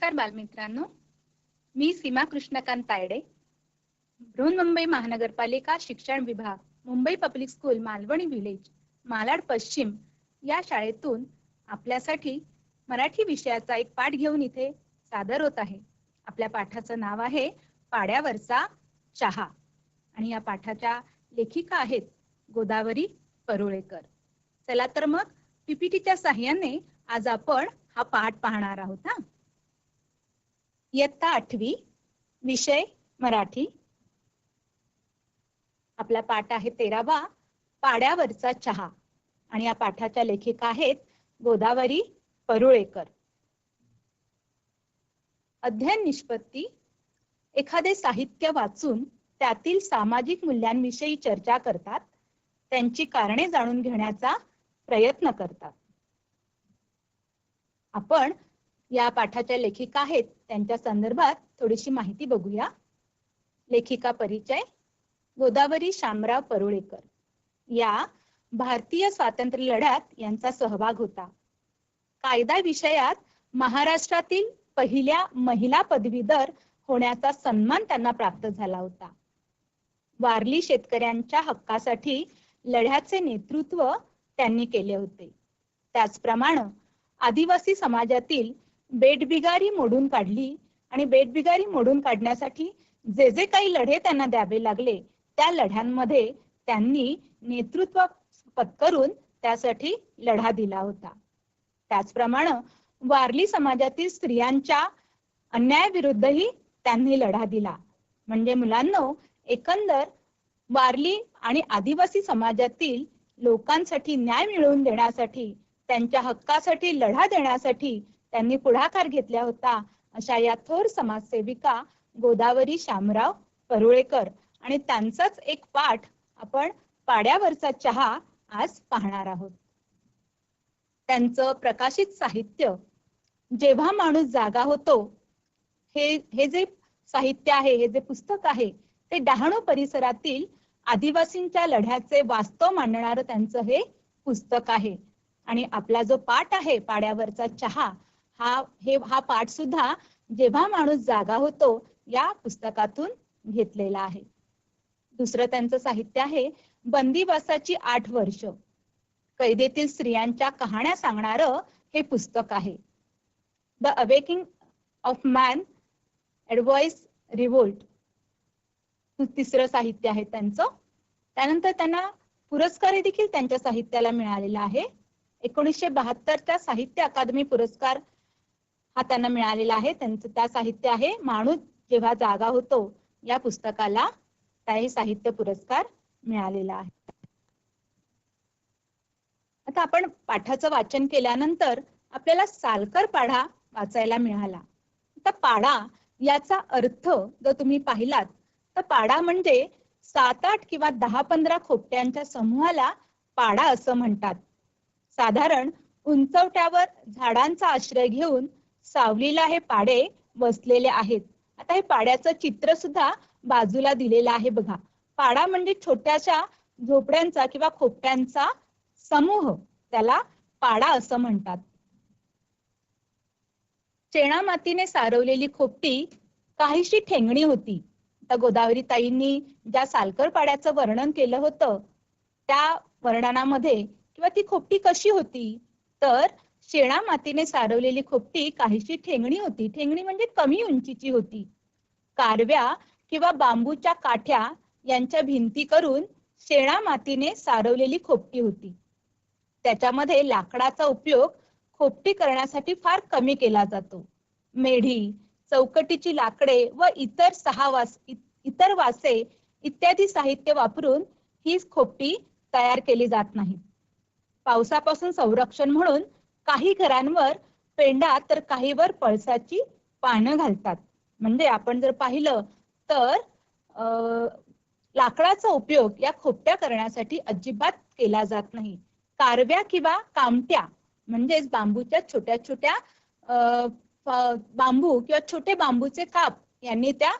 नमस्कार बालमित्रांनो. मी सीमा कृष्णकांत तायडे बृहन्मुंबई महानगरपालिका शिक्षण विभाग Mumbai public school Malvani village Malad पश्चिम या शाळेतून आपल्यासाठी मराठी विषयाचा एक पाठ घेऊन इथे सादर होत आहे. आपल्या पाठाचं नाव आहे पाड्यावरचा चहा. आणि या पाठाच्या लेखिका आहेत गोदावरी परुळेकर. चला तर मग पीपीटीच्या साह्याने आज आपण हा पाठ पाहणार आहोत हा. इयत्ता आठवी विषय मराठी. आपला पाठ आहे तेरावा पाड्यावरचा चहा. आणि या पाठाच्या लेखिका आहेत गोदावरी परुळेकर. अध्ययन निष्पत्ती. एखादे साहित्य वाचून त्यातील सामाजिक मूल्यांविषयी चर्चा करतात. त्यांची कारणे जाणून घेण्याचा प्रयत्न करतात. आपण या पाठाच्या लेखिका आहेत. त्यांच्या संदर्भात थोडीशी माहिती बघूया. लेखिका परिचय गोदावरी शामराव परुळेकर. या भारतीय स्वातंत्र्य लढ्यात यांचा सहभाग होता. कायदा विषयात महाराष्ट्रातील पहिल्या महिला पदवीधर होण्याचा सन्मान त्यांना प्राप्त झाला होता. वारली शेतकऱ्यांच्या हक्कासाठी लढ्याचे नेतृत्व त्यांनी केले होते. त्याचप्रमाणे आदिवासी समाजातील बेटबिगारी मोडून काढली आणि बेटबिगारी मोडून काढण्यासाठी जे जे काही लढे त्यांना द्यावे लागले त्या लढ्यांमध्ये त्यांनी नेतृत्व पत्करून त्यासाठी लढा दिला होता. त्याचप्रमाणे वारली समाजातील स्त्रियांच्या अन्यायाविरुद्धही त्यांनी लढा दिला. म्हणजे मुलांना एकंदर वारली आणि आदिवासी समाजातील लोकांसाठी न्याय मिळवून देण्यासाठी त्यांच्या हक्कासाठी लढा देण्यासाठी त्यांनी पुढाकार घेतला होता. अशा या थोर समाजसेविका गोदावरी शामराव परुळेकर आणि त्यांचाच एक पाठ आपण पाड्यावरचा चहा आज पाहणार आहोत. त्यांचं प्रकाशित साहित्य जेव्हा माणूस जागा होतो हे हे जे साहित्य आहे हे जे पुस्तक आहे ते डहाणू परिसरातील आदिवासींच्या लढ्याचे वास्तव मांडणारं त्यांचं हे पुस्तक आहे. आणि आपला जो पाठ आहे पाड्यावरचा चहा हा हे हा पाठ सुद्धा जेव्हा माणूस जागा होतो या पुस्तकातून घेतलेला आहे. दुसरं त्यांचं साहित्य आहे बंदिवासाची आठ वर्ष. कैदेतील स्त्रियांच्या कहाण्या सांगणार हे पुस्तक आहे. The awakening of man advice revolt तिसरं साहित्य आहे त्यांचं. त्यानंतर त्यांना पुरस्कार देखील त्यांच्या साहित्याला मिळालेला आहे. एकोणीसशे बहात्तरच्या साहित्य अकादमी पुरस्कार हा त्यांना मिळालेला आहे. त्यांचं त्या साहित्य आहे. माणूस जेव्हा जागा होतो या पुस्तकाला त्याही साहित्य पुरस्कार मिळालेला आहे. आता आपण पाठाचं वाचन केल्यानंतर आपल्याला सालकर पाढा वाचायला मिळाला. आता पाडा याचा अर्थ जर तुम्ही पाहिलात तर पाडा म्हणजे सात आठ किंवा दहा पंधरा खोपट्यांच्या समूहाला पाडा असं म्हणतात. साधारण उंचवट्यावर झाडांचा आश्रय घेऊन सावलीला हे पाडे वसलेले आहेत. आता हे पाड्याचं चित्र सुद्धा बाजूला दिलेलं आहे बघा. पाडा म्हणजे छोट्याशा झोपड्यांचा किंवा खोपट्यांचा समूह. त्याला पाडा असं म्हणतात. चेणा मातीने सारवलेली खोपटी काहीशी ठेंगणी होती. आता गोदावरी ताईंनी ज्या सालकर पाड्याचं वर्णन केलं होतं त्या वर्णनामध्ये किंवा ती खोपटी कशी होती तर शेणा मातीने सारवलेली खोपटी काहीशी ठेंगणी होती. ठेंगणी म्हणजे कमी उंचीची होती. कारव्या किंवा बांबूच्या काठ्या यांच्या भिंती करून शेणा मातीने सारवलेली खोपटी होती. त्याच्यामध्ये लाकडाचा उपयोग खोपटी करण्यासाठी फार कमी केला जातो. मेढी चौकटीची लाकडे व इतर सहा वास इतर वासे इत्यादी साहित्य वापरून ही खोपटी तयार केली जात नाही. पावसापासून संरक्षण म्हणून काही घरांवर पेंडा तर काहीवर पळसाची पानं घालतात. म्हणजे आपण जर पाहिलं तर लाकडाचा उपयोग या खोपट्या करण्यासाठी अजिबात केला जात नाही. कारव्या किंवा कामट्या म्हणजेच बांबूच्या छोट्या छोट्या बांबू किंवा छोटे बांबूचे काप यांनी त्या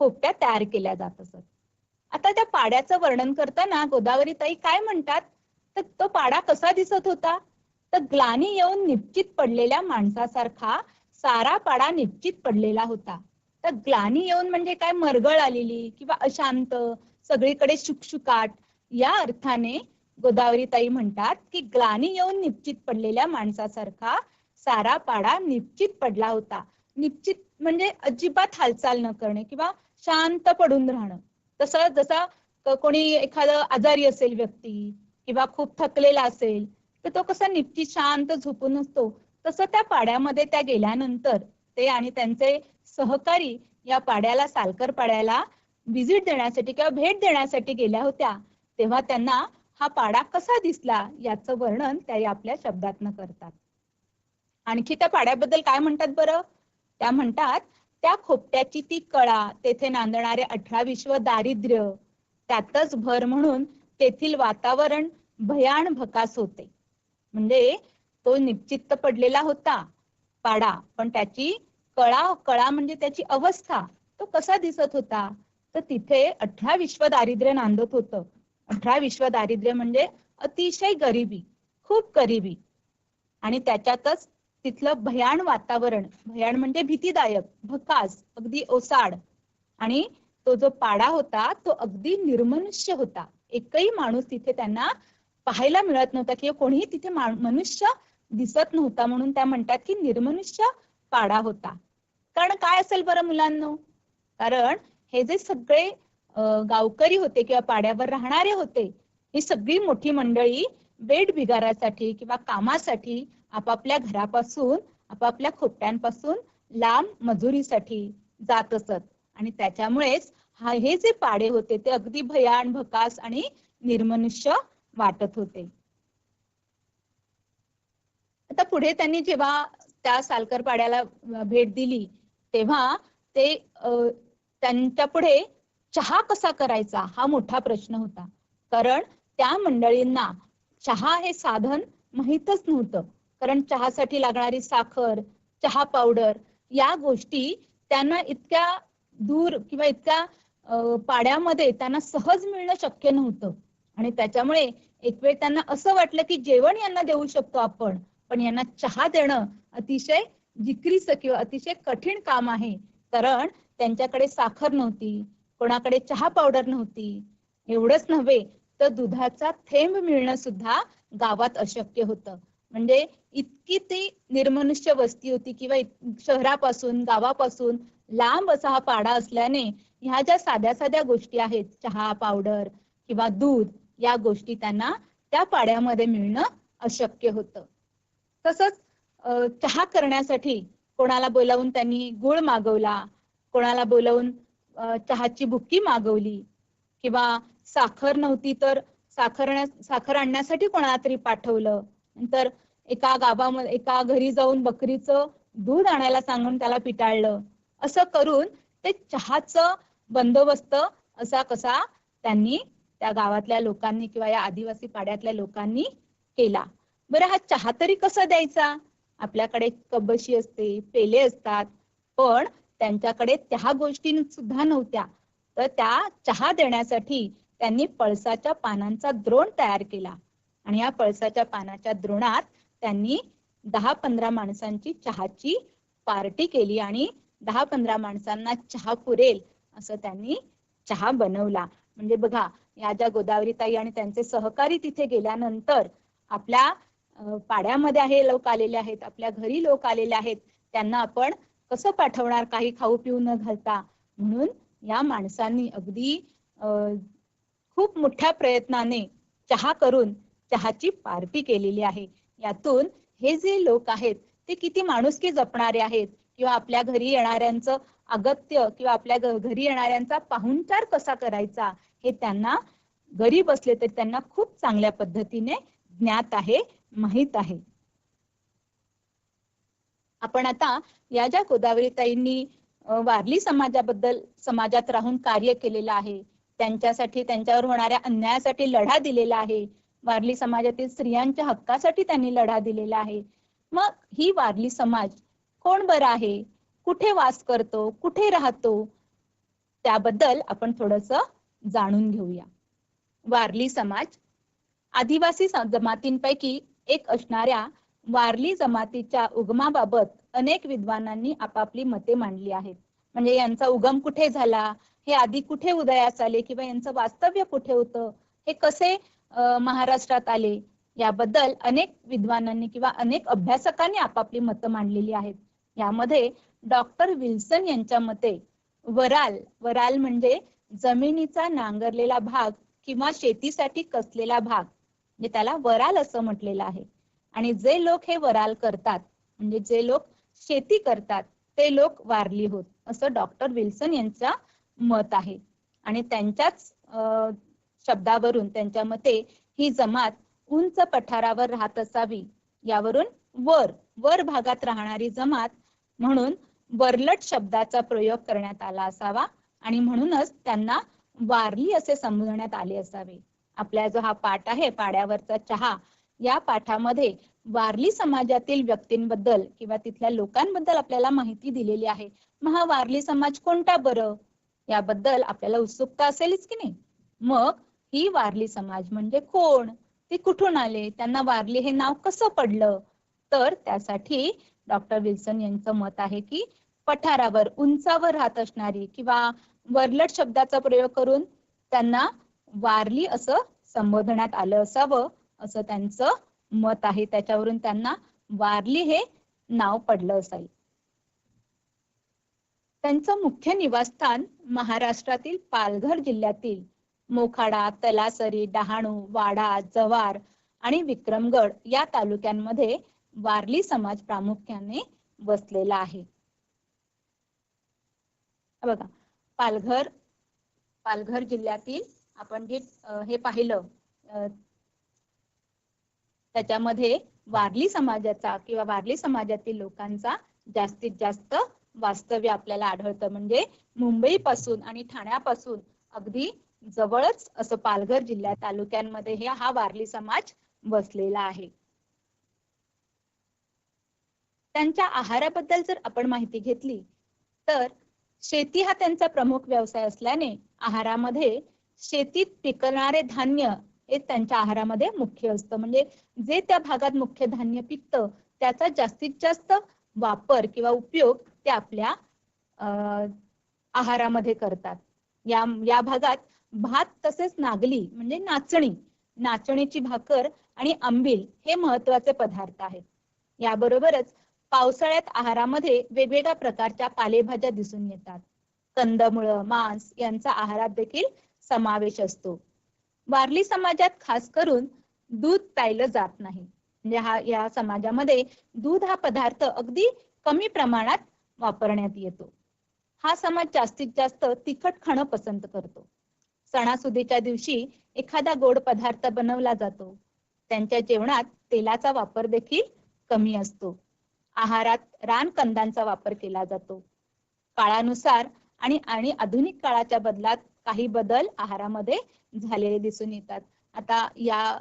खोपट्या तयार केल्या जात असत. आता त्या पाड्याचं वर्णन करताना गोदावरी ताई काय म्हणतात? तर तो पाडा कसा दिसत होता? तर ग्लानी येऊन निश्चित पडलेल्या माणसासारखा सारा पाडा निश्चित पडलेला होता. तर ग्लानी येऊन म्हणजे काय? मरगळ आलेली किंवा अशांत सगळीकडे शुकशुकाट. या अर्थाने गोदावरी ताई म्हणतात की ग्लानी येऊन निश्चित पडलेल्या माणसासारखा सारा पाडा निश्चित पडला होता. निश्चित म्हणजे अजिबात हालचाल न करणे किंवा शांत पडून राहणं. तसं जसा कोणी एखादं आजारी असेल व्यक्ती किंवा खूप थकलेला असेल तर तो कसा निपटी शांत झोपून असतो तसं त्या पाड्यामध्ये त्या गेल्यानंतर ते आणि त्यांचे सहकारी या पाड्याला सालकर पाड्याला व्हिजिट देण्यासाठी किंवा भेट देण्यासाठी गेल्या होत्या तेव्हा त्यांना हा पाडा कसा दिसला याचं वर्णन त्या आपल्या शब्दातनं करतात. आणखी त्या पाड्याबद्दल काय म्हणतात बरं? त्या म्हणतात त्या खोपट्याची ती कळा तेथे नांदणारे अठरा विश्व दारिद्र्य त्यातच भर म्हणून तेथील वातावरण भयान भकास होते. म्हणजे तो निश्चित पडलेला होता पाडा. पण त्याची कळा कळा म्हणजे त्याची अवस्था तो कसा दिसत होता? तर तिथे अठरा विश्व दारिद्र्य नांदत होतं. अठरा विश्व दारिद्र्य म्हणजे अतिशय गरिबी खूप गरिबी. आणि त्याच्यातच तिथलं भयान वातावरण भयान म्हणजे भीतीदायक भकास अगदी ओसाड. आणि तो जो पाडा होता तो अगदी निर्मनुष्य होता. एकही माणूस तिथे त्यांना पाहायला मिळत नव्हता किंवा कोणीही तिथे मनुष्य दिसत नव्हता म्हणून त्या म्हणतात की निर्मनुष्य पाडा होता. कारण काय असेल बरं मुलांना? कारण हे जे सगळे गावकरी होते किंवा पाड्यावर राहणारे होते ही सगळी मोठी मंडळी वेट बिगारासाठी किंवा कामासाठी आपापल्या घरापासून आपापल्या खोपट्यांपासून लांब मजुरीसाठी जात असत. आणि त्याच्यामुळेच हा हे जे पाडे होते ते अगदी भयान भकास आणि निर्मनुष्य वाटत होते. आता पुढे त्यांनी जेव्हा त्या सालकर पाड्याला भेट दिली तेव्हा ते त्यांच्या पुढे चहा कसा करायचा हा मोठा प्रश्न होता. कारण त्या मंडळींना चहा हे साधन माहीतच नव्हतं. कारण चहासाठी लागणारी साखर चहा पावडर या गोष्टी त्यांना इतक्या दूर किंवा इतक्या पाड्यामध्ये त्यांना सहज मिळणं शक्य नव्हतं. आणि त्याच्यामुळे एक वेळ त्यांना असं वाटलं की जेवण यांना देऊ शकतो आपण पण यांना चहा देणं अतिशय जिक्रीच किंवा अतिशय कठीण काम आहे. कारण त्यांच्याकडे साखर नव्हती कोणाकडे चहा पावडर नव्हती एवढंच नव्हे तर दुधाचा थेंब मिळणं सुद्धा गावात अशक्य होतं. म्हणजे इतकी ती निर्मनुष्य वस्ती होती किंवा शहरापासून गावापासून लांब असा हा पाडा असल्याने ह्या ज्या साध्या साध्या गोष्टी आहेत चहा पावडर किंवा दूध या गोष्टी त्यांना त्या पाड्यामध्ये मिळणं अशक्य होतं. तसंच चहा करण्यासाठी कोणाला बोलावून त्यांनी गुळ मागवला कोणाला बोलावून चहाची बुक्की मागवली किंवा साखर नव्हती तर साखर साखर आणण्यासाठी कोणाला तरी पाठवलं. नंतर एका गावामध्ये एका घरी जाऊन बकरीचं दूध आणायला सांगून त्याला पिटाळलं. असं करून ते चहाचं बंदोबस्त असा कसा त्यांनी त्या गावातल्या लोकांनी किंवा या आदिवासी पाड्यातल्या लोकांनी केला. बरं हा चहा तरी कसा द्यायचा? आपल्याकडे कबशी असते पेले असतात पण त्यांच्याकडे त्या गोष्टी सुद्धा नव्हत्या. तर त्या चहा देण्यासाठी त्यांनी पळसाच्या पानांचा द्रोण तयार केला. आणि या पळसाच्या पानाच्या द्रोणात त्यांनी दहा पंधरा माणसांची चहाची पार्टी केली आणि दहा पंधरा माणसांना चहा पुरेल असं त्यांनी चहा बनवला. म्हणजे बघा या ज्या गोदावरीताई आणि त्यांचे सहकारी तिथे गेल्यानंतर आपल्या पाड्यामध्ये हे लोक आलेले आहेत आपल्या घरी लोक आलेले आहेत त्यांना आपण कसं पाठवणार? काही खाऊ पिऊ न घालता. म्हणून या माणसांनी अगदी खूप मोठ्या प्रयत्नाने चहा करून चहाची पार्टी केलेली आहे. यातून हे जे लोक आहेत ते किती माणुसकी जपणारे आहेत? किंवा आपल्या घरी येणाऱ्यांचं अगत्य किंवा आपल्या घरी येणाऱ्यांचा पाहुणचार कसा करायचा? हे त्यांना गरीब असले तर त्यांना खूप चांगल्या पद्धतीने ज्ञात आहे माहीत आहे. आपण आता या ज्या गोदावरीताईंनी वारली समाजाबद्दल समाजात राहून कार्य केलेलं आहे त्यांच्यासाठी त्यांच्यावर होणाऱ्या अन्यायासाठी लढा दिलेला आहे वारली समाजातील स्त्रियांच्या हक्कासाठी त्यांनी लढा दिलेला आहे. मग ही वारली समाज कोण बरं आहे? कुठे वास करतो? कुठे राहतो? त्याबद्दल आपण थोडस जाणून घेऊया. वारली समाज आदिवासी जमातींपैकी एक असणाऱ्या वारली जमातीच्या उगमाबाबत अनेक विद्वानांनी आपापली मते मांडली आहेत. म्हणजे यांचा उगम कुठे झाला? हे आधी कुठे उदयास आले? किंवा यांचं वास्तव्य कुठे होतं? हे कसे महाराष्ट्रात आले? याबद्दल अनेक विद्वानांनी किंवा अनेक अभ्यासकांनी आपापली मतं मांडलेली आहेत. यामध्ये डॉक्टर विल्सन यांच्या मते वराल वराल म्हणजे जमिनीचा नांगरलेला भाग किंवा शेतीसाठी कसलेला भाग म्हणजे त्याला वराल असं म्हटलेलं आहे. आणि जे लोक हे वराल करतात म्हणजे जे लोक शेती करतात ते लोक वारली होत असं डॉक्टर विल्सन यांचा मत आहे. आणि त्यांच्याच शब्दावरून त्यांच्या मते ही जमात उंच पठारावर राहत असावी यावरून वर वर भागात राहणारी जमात म्हणून वरलट शब्दाचा प्रयोग करण्यात आला असावा. आणि म्हणूनच त्यांना वारली असे संबोधण्यात आले असावे. आपला जो हा पाठ आहे पाड्यावरचा चहा या पाठामध्ये वारली समाजातील व्यक्तींबद्दल किंवा तिथल्या लोकांबद्दल आपल्याला माहिती दिलेली आहे. मग हा वारली समाज कोणता बरं? याबद्दल आपल्याला उत्सुकता असेलच की नाही? मग ही वारली समाज म्हणजे कोण? ते कुठून आले? त्यांना वारली हे नाव कसं पडलं? तर त्यासाठी डॉक्टर विल्सन यांचं मत आहे की पठारावर उंचावर राहत असणारी किंवा वरलट शब्दाचा प्रयोग करून त्यांना वारली असं संबोधण्यात आलं असावं असं त्यांचं मत आहे. त्याच्यावरून त्यांना वारली हे नाव पडलं असाईल त्यांचं मुख्य निवासस्थान महाराष्ट्रातील पालघर जिल्ह्यातील मोखाडा तलासरी डहाणू वाडा जव्हार आणि विक्रमगड या तालुक्यांमध्ये वारली समाज प्रामुख्याने वसलेला आहे. बघा पालघर पालघर जिल्ह्यातील आपण जे हे पाहिलं त्याच्यामध्ये वारली समाजाचा किंवा वारली समाजातील लोकांचा जास्तीत जास्त वास्तव्य आपल्याला आढळतं. म्हणजे मुंबईपासून आणि ठाण्यापासून अगदी जवळच असं पालघर जिल्ह्यात तालुक्यांमध्ये हे हा वारली समाज बसलेला आहे. त्यांच्या आहाराबद्दल जर आपण माहिती घेतली तर शेती हा त्यांचा प्रमुख व्यवसाय असल्याने आहारामध्ये शेतीत पिकणारे धान्य हे त्यांच्या आहारामध्ये मुख्य असतं. म्हणजे जे त्या भागात मुख्य धान्य पिकतं त्याचा जास्तीत जास्त वापर किंवा उपयोग ते आपल्या आहारामध्ये करतात. या या भागात भात तसेच नागली म्हणजे नाचणी नाचणीची भाकर आणि आंबील हे महत्त्वाचे पदार्थ आहेत. याबरोबरच पावसाळ्यात आहारामध्ये वेगवेगळ्या प्रकारच्या पालेभाज्या दिसून येतात. कंदमुळं मांस यांचा आहारात देखील समावेश असतो. वारली समाजात खास करून दूध प्यायलं जात नाही. म्हणजे हा या समाजामध्ये दूध हा पदार्थ अगदी कमी प्रमाणात वापरण्यात येतो. हा समाज जास्तीत जास्त तिखट खाणं पसंत करतो. सणासुदीच्या दिवशी एखादा गोड पदार्थ बनवला जातो. त्यांच्या जेवणात तेलाचा वापर देखील कमी असतो. आहारात रानकंदांचा वापर केला जातो. काळानुसार आणि आणि आधुनिक काळाच्या बदलात काही बदल आहारामध्ये झालेले दिसून येतात. आता या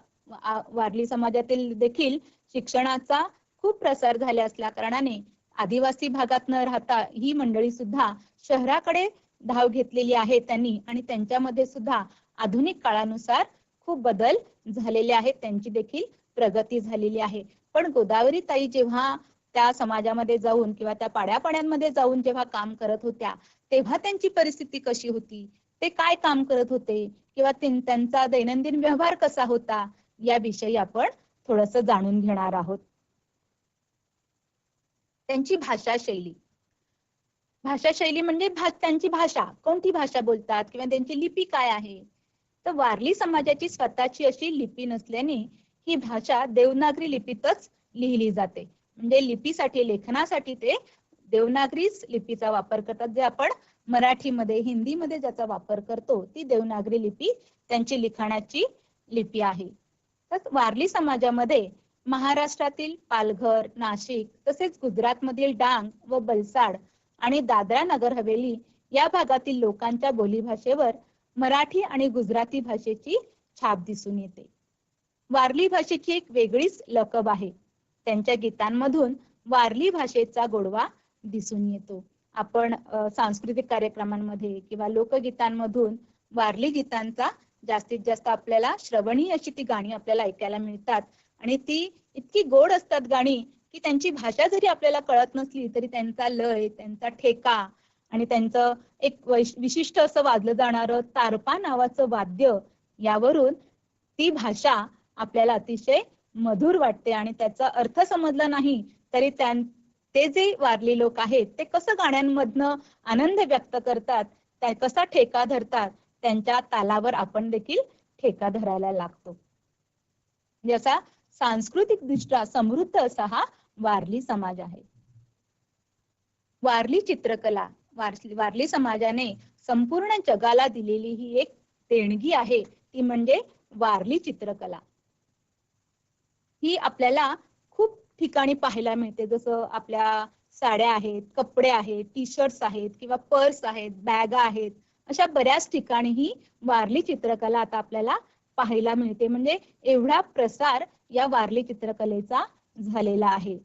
वारली समाजातील देखील शिक्षणाचा खूप प्रसार झाले असल्या कारणाने आदिवासी भागात न राहता ही मंडळी सुद्धा शहराकडे धाव घेतलेली आहे त्यांनी आणि त्यांच्यामध्ये सुद्धा आधुनिक काळानुसार खूप बदल झालेले आहेत. त्यांची देखील प्रगती झालेली आहे. पण गोदावरी ताई जेव्हा त्या समाजामध्ये जाऊन किंवा त्या पाड्यापाड्यांमध्ये जाऊन जेव्हा काम करत होत्या तेव्हा त्यांची परिस्थिती कशी होती? ते काय काम करत होते? किंवा त्यांचा दैनंदिन व्यवहार कसा होता? याविषयी आपण थोडस जाणून घेणार आहोत. त्यांची भाषा शैली. भाषा शैली म्हणजे त्यांची भाषा. कोणती भाषा बोलतात? किंवा त्यांची लिपी काय आहे? तर वारली समाजाची स्वतःची अशी लिपी नसल्याने ही भाषा देवनागरी लिपीतच लिहिली जाते. म्हणजे लिपीसाठी लेखनासाठी ते देवनागरीच लिपीचा वापर करतात. जे आपण मराठीमध्ये हिंदीमध्ये ज्याचा वापर करतो ती देवनागरी लिपी त्यांची लिखाणाची लिपी आहे. तर वारली समाजामध्ये महाराष्ट्रातील पालघर नाशिक तसेच गुजरातमधील डांग व बलसाड आणि दादरा नगर हवेली या भागातील लोकांच्या बोलीभाषेवर मराठी आणि गुजराती भाषेची छाप दिसून येते. वारली भाषेची एक वेगळीच लकब आहे. त्यांच्या गीतांमधून वारली भाषेचा गोडवा दिसून येतो. आपण सांस्कृतिक कार्यक्रमांमध्ये किंवा लोकगीतांमधून वारली गीतांचा जास्तीत जास्त आपल्याला श्रवणीय अशी ती गाणी आपल्याला ऐकायला मिळतात. आणि ती इतकी गोड असतात गाणी की त्यांची भाषा जरी आपल्याला कळत नसली तरी त्यांचा लय त्यांचा ठेका आणि त्यांचं एक विशिष्ट असं वाजलं जाणारं तारपा नावाचं वाद्य यावरून ती भाषा आपल्याला अतिशय मधुर वाटते आणि त्याचा अर्थ समजला नाही तरी त्यां ते जे वारली लोक आहेत ते कसं गाण्यांमधनं आनंद व्यक्त करतात त्या कसा ठेका धरतात त्यांच्या तालावर आपण देखील ठेका धरायला लागतो. जसा सांस्कृतिक दृष्ट्या समृद्ध असा हा वारली समाज आहे. वारली चित्रकला वारली समाजाने संपूर्ण जगाला दिलेली ही एक देणगी आहे ती म्हणजे वारली चित्रकला. ही आपल्याला खूप ठिकाणी पाहायला मिळते. जसं आपल्या साड्या आहेत कपडे आहेत टी शर्ट्स आहेत किंवा पर्स आहेत बॅगा आहेत अशा बऱ्याच ठिकाणी ही वारली चित्रकला आता आपल्याला पाहायला मिळते. म्हणजे एवढा प्रसार या वारली चित्रकलेचा झालेला आहे.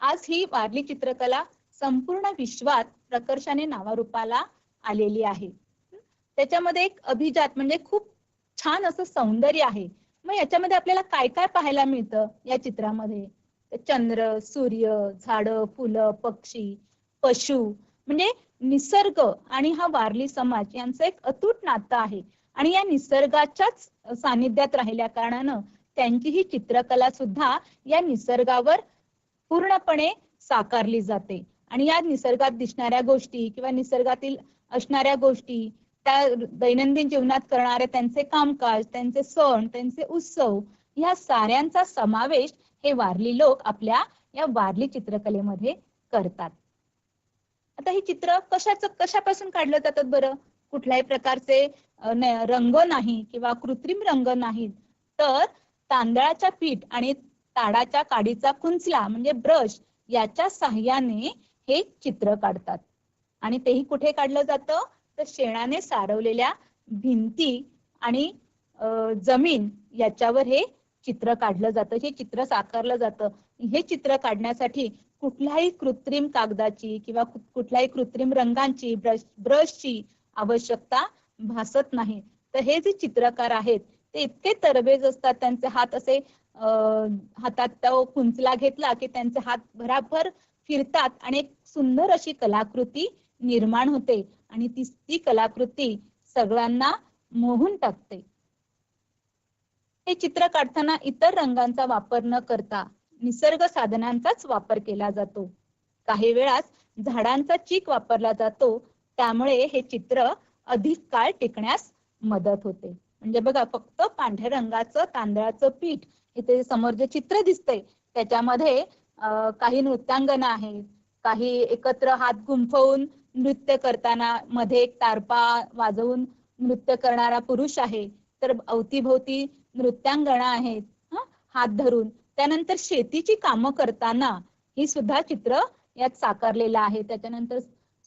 आज ही वारली चित्रकला संपूर्ण विश्वात प्रकर्षाने नावारूपाला आलेली आहे. त्याच्यामध्ये एक अभिजात म्हणजे खूप छान असं सौंदर्य आहे. मग याच्यामध्ये आपल्याला काय काय पाहायला मिळतं या चित्रामध्ये? चंद्र सूर्य झाड फुलं पक्षी पशु म्हणजे निसर्ग आणि हा वारली समाज यांचं एक अतूट नातं आहे. आणि या निसर्गाच्याच सानिध्यात राहिल्या कारणानं त्यांची ही चित्रकला सुद्धा या निसर्गावर पूर्णपणे साकारली जाते. आणि या निसर्गात दिसणाऱ्या गोष्टी किंवा निसर्गातील असणाऱ्या गोष्टी त्या दैनंदिन जीवनात करणारे त्यांचे कामकाज त्यांचे सण त्यांचे उत्सव या साऱ्यांचा समावेश हे वारली लोक आपल्या या वारली चित्रकलेमध्ये करतात. आता हे चित्र कशाच कशापासून काढलं जातात बरं? कुठल्याही प्रकारचे रंग नाही किंवा कृत्रिम रंग नाहीत. तर तांदळाच्या पीठ आणि ताडाच्या काडीचा कुंचला म्हणजे ब्रश याच्या साह्याने हे चित्र काढतात. आणि तेही कुठे काढलं जातं? तर शेणाने सारवलेल्या भिंती आणि जमीन याच्यावर हे चित्र काढलं जातं. हे चित्र साकारलं जातं. हे चित्र काढण्यासाठी कुठल्याही कृत्रिम कागदाची किंवा कुठल्याही कृत्रिम रंगांची ब्रश ब्रशची आवश्यकता भासत नाही. तर हे जे चित्रकार आहेत ते इतके तरबेज असतात. त्यांचे हात असे हातात तो कुंचला घेतला की त्यांचे हात भराभर फिरतात आणि एक सुंदर अशी कलाकृती निर्माण होते. आणि ती ती कलाकृती सगळ्यांना मोहून टाकते. हे चित्र काढताना इतर रंगांचा वापर न करता निसर्ग साधनांचाच वापर केला जातो. काही वेळास झाडांचा चीक वापरला जातो त्यामुळे हे चित्र अधिक काळ टिकण्यास मदत होते. म्हणजे बघा फक्त पांढऱ्या रंगाचं तांदळाचं पीठ इथे समोर जे चित्र दिसतंय त्याच्यामध्ये काही नृत्यांगना आहेत काही एकत्र हात गुंफवून नृत्य करताना मध्ये एक तारपा वाजवून नृत्य करणारा पुरुष आहे. तर अवतीभोवती नृत्यांगणा आहेत हात धरून. त्यानंतर शेतीची कामं करताना ही सुद्धा चित्र यात साकारलेलं आहे. त्याच्यानंतर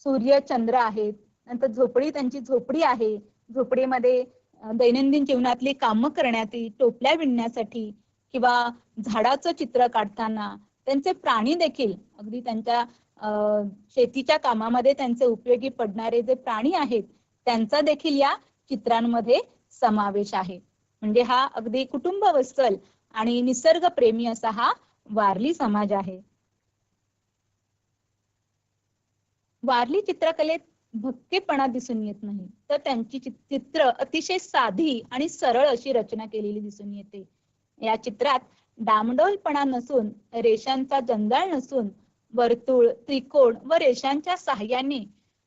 सूर्य चंद्र आहेत नंतर झोपडी त्यांची झोपडी आहे. झोपडीमध्ये दैनंदिन जीवनातली कामं करण्यात टोपल्या विणण्यासाठी किंवा झाडाचं चित्र काढताना त्यांचे प्राणी देखील अगदी त्यांच्या शेतीच्या कामामध्ये त्यांचे उपयोगी पडणारे जे प्राणी आहेत त्यांचा देखील या चित्रांमध्ये समावेश आहे. म्हणजे हा अगदी कुटुंब वत्सल आणि निसर्ग प्रेमी असा हा वारली समाज आहे. वारली चित्रकलेत भक्केपणा दिसून येत नाही तर त्यांची चित्र अतिशय साधी आणि सरळ अशी रचना केलेली दिसून येते. या चित्रात डामडोलपणा नसून रेषांचा जंजाळ नसून वर्तुळ त्रिकोण व रेषांच्या सहाय्याने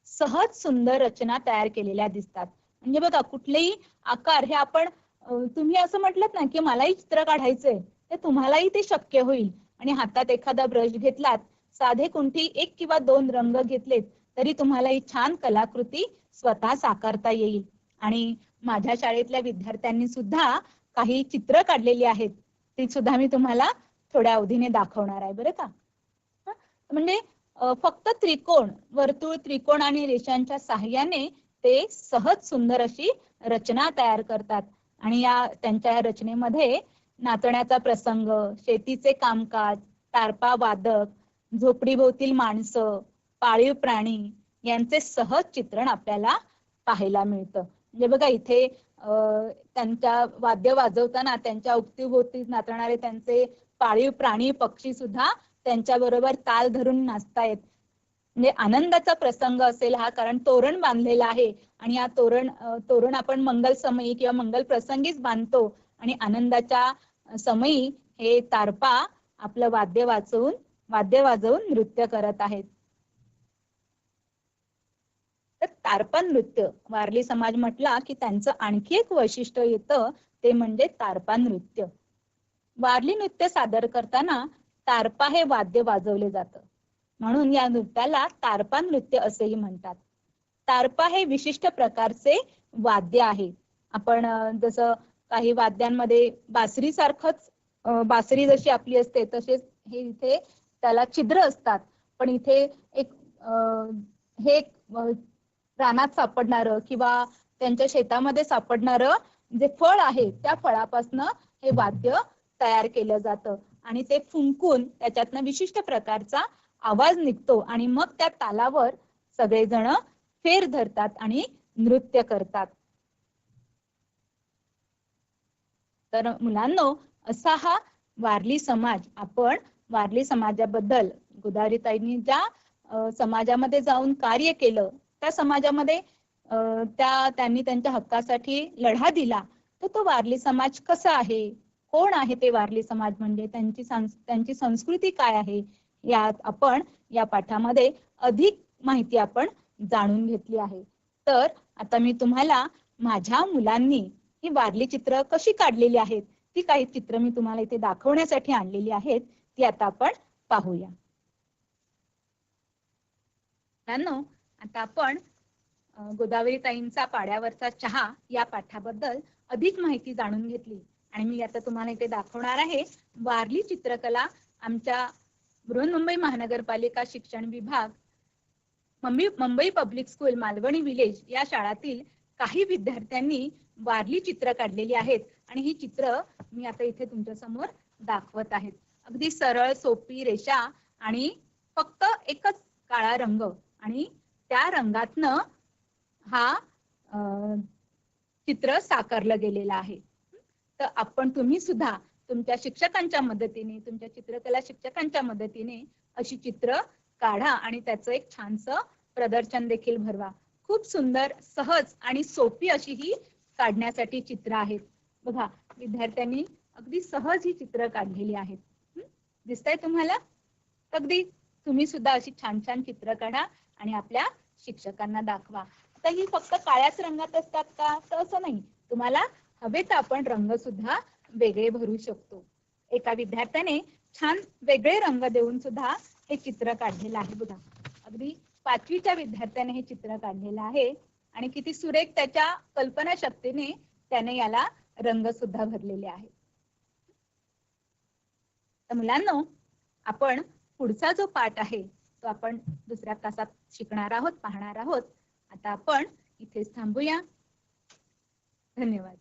सहज सुंदर रचना तयार केलेल्या दिसतात. म्हणजे बघा कुठलेही आकार हे आपण तुम्ही असं म्हटलं ना की मलाही चित्र काढायचंय तर तुम्हालाही ते शक्य होईल. आणि हातात एखादा ब्रश घेतलात साधे कोणती एक किंवा दोन रंग घेतलेत तरी तुम्हाला ही छान कलाकृती स्वतः साकारता येईल. आणि माझ्या शाळेतल्या विद्यार्थ्यांनी सुद्धा काही चित्र काढलेली आहेत. ती सुद्धा मी तुम्हाला थोड्या अवधीने दाखवणार आहे बरं का? म्हणजे फक्त त्रिकोण वर्तुळ त्रिकोण आणि रेषांच्या साह्याने ते सहज सुंदर अशी रचना तयार करतात. आणि या त्यांच्या रचनेमध्ये नाचण्याचा प्रसंग शेतीचे कामकाज तारपा वादक झोपडीभोवतील माणसं पाळीव प्राणी यांचे सहज चित्रण आपल्याला पाहायला मिळतं. म्हणजे बघा इथे त्यांच्या वाद्य वाजवताना त्यांच्या उक्तीभोवती नाचणारे त्यांचे पाळीव प्राणी पक्षी सुद्धा त्यांच्या बरोबर ताल धरून नाचतायत. म्हणजे आनंदाचा प्रसंग असेल हा कारण तोरण बांधलेला आहे आणि या तोरण तोरण आपण मंगल समयी किंवा मंगल प्रसंगीच बांधतो आणि आनंदाच्या समयी हे तारपा आपलं वाद्य वाचवून वाद्य वाजवून नृत्य करत आहेत. तर तारपा नृत्य. वारली समाज म्हटला की त्यांचं आणखी एक वैशिष्ट्य येतं ते म्हणजे तारपा नृत्य. वारली नृत्य सादर करताना तारपा हे वाद्य वाजवले जातं. म्हणून या नृत्याला तारपा नृत्य असेही म्हणतात. तारपा हे विशिष्ट प्रकारचे वाद्य आहे. आपण जसं काही वाद्यांमध्ये बासरी सारखंच बासरी जशी आपली असते तसेच हे इथे त्याला छिद्र असतात. पण इथे एक हे रानात सापडणारं किंवा त्यांच्या शेतामध्ये सापडणारं जे फळ आहे त्या फळापासनं हे वाद्य तयार केलं जातं. आणि ते फुंकून त्याच्यातनं विशिष्ट प्रकारचा आवाज निघतो आणि मग त्या तालावर सगळेजण फेर धरतात आणि नृत्य करतात. तर मुलांनो असा हा वारली समाज. आपण वारली समाजाबद्दल गोदावरीताईंनी ज्या समाजामध्ये जाऊन कार्य केलं त्या समाजामध्ये त्या त्यांनी त्यांच्या हक्कासाठी लढा दिला तर तो वारली समाज कसा आहे? कोण आहे ते वारली समाज म्हणजे? त्यांची त्यांची संस्कृती काय आहे? यात आपण या पाठामध्ये अधिक माहिती आपण जाणून घेतली आहे. तर आता मी तुम्हाला माझ्या मुलांनी ही वारली चित्र कशी काढलेली आहेत ती काही चित्र मी तुम्हाला इथे दाखवण्यासाठी आणलेली आहेत ती आता आपण पाहूया. आता आपण गोदावरी ताईंचा पाड्यावरचा चहा या पाठाबद्दल अधिक माहिती जाणून घेतली. आणि मी आता तुम्हाला इथे दाखवणार आहे वारली चित्रकला आमच्या बृहन्मुंबई महानगरपालिका शिक्षण विभाग Mumbai Mumbai public school Malvani village या शाळातील काही विद्यार्थ्यांनी वारली चित्र काढलेली आहेत. आणि ही चित्र मी आता इथे तुमच्यासमोर दाखवत आहेत. अगदी सरळ सोपी रेषा आणि फक्त एकच काळा रंग आणि त्या रंगातनं हा चित्र साकारलं गेलेलं आहे. तर आपण तुम्ही सुद्धा तुमच्या शिक्षकांच्या मदतीने तुमच्या चित्रकला शिक्षकांच्या मदतीने अशी चित्र काढा आणि त्याचं एक छानस प्रदर्शन देखील भरवा. खूप सुंदर सहज आणि सोपी अशी ही काढण्यासाठी चित्र आहेत. बघा विद्यार्थ्यांनी अगदी सहज ही चित्र काढलेली आहेत. दिसतंय तुम्हाला? अगदी. तुम्ही सुद्धा अशी छान छान चित्र काढा आणि आपल्या शिक्षकांना दाखवा. आता ही फक्त काळ्याच रंगात असतात का? तर असं नाही. तुम्हाला हवे तर आपण रंग सुद्धा वेगळे भरू शकतो. एका विद्यार्थ्याने छान वेगळे रंग देऊन सुद्धा हे चित्र काढलेलं आहे बघा. अगदी पाचवीच्या विद्यार्थ्याने हे चित्र काढलेलं आहे आणि किती सुरेख त्याच्या कल्पनाशक्तीने त्याने याला रंग सुद्धा भरलेले आहे तर मुलांनो आपण पुढचा जो पाठ आहे तो आपण दुसऱ्या तासात शिकणार आहोत पाहणार आहोत. आता आपण इथेच थांबूया. धन्यवाद.